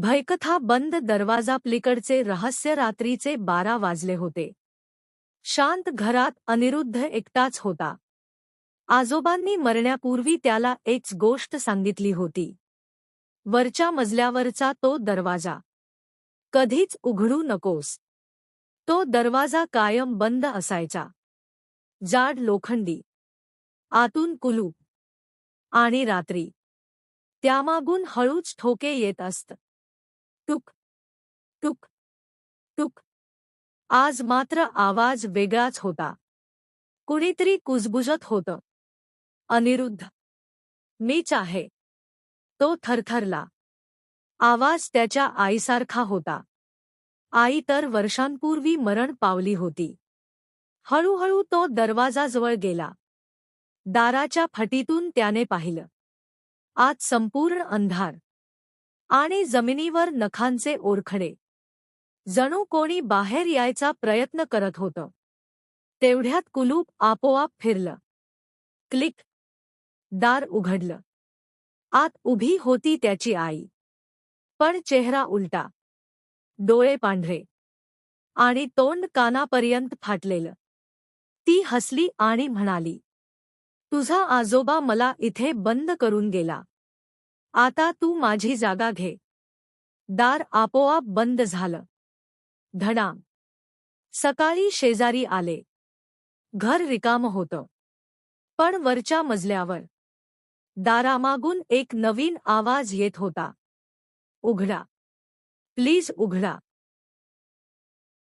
भयकथा बंद दरवाजा पलीकडचे रहस्य रात्रीचे बारा वाजले होते. शांत घरात अनिरुद्ध एकटाच होता. आजोबांनी मरण्यापूर्वी त्याला एक गोष्ट सांगितली होती. वरच्या मजल्यावरचा तो दरवाजा. कधीच उघडू नकोस. तो दरवाजा कायम बंद असायचा. जाड लोखंडी. आतून कुलूप. आणि रात्री. त्यामागून हळूच ठोके येत असत. टुक टुक टुक. आज मात्र आवाज वेगळाच होता. कुणीतरी कुजबुजत होतं. अनिरुद्ध मीच आहे. तो थरथरला. आवाज त्याच्या आईसारखा होता. आई तर वर्षांपूर्वी मरण पावली होती. हळूहळू तो दरवाजाजवळ गेला. दाराच्या फटीतून त्याने पाहिलं. आज संपूर्ण अंधार. आणि जमिनीवर नखांचे ओरखडे जणू कोणी बाहेर यायचा प्रयत्न करत होतं. तेवढ्यात कुलूप आपोआप फिरलं. क्लिक. दार उघडलं. आत उभी होती त्याची आई. पण चेहरा उलटा. डोळे पांढरे. आणि तोंड कानापर्यंत फाटलेलं. ती हसली आणि म्हणाली तुझा आजोबा मला इथे बंद करून गेला. आता तू माझी जागा घे. दार आपोआप बंद झालं. धडा सकाळी शेजारी आले. घर रिकाम होतं. पण वरच्या मजल्यावर. दारामागून एक नवीन आवाज येत होता. उघडा. प्लीज उघडा.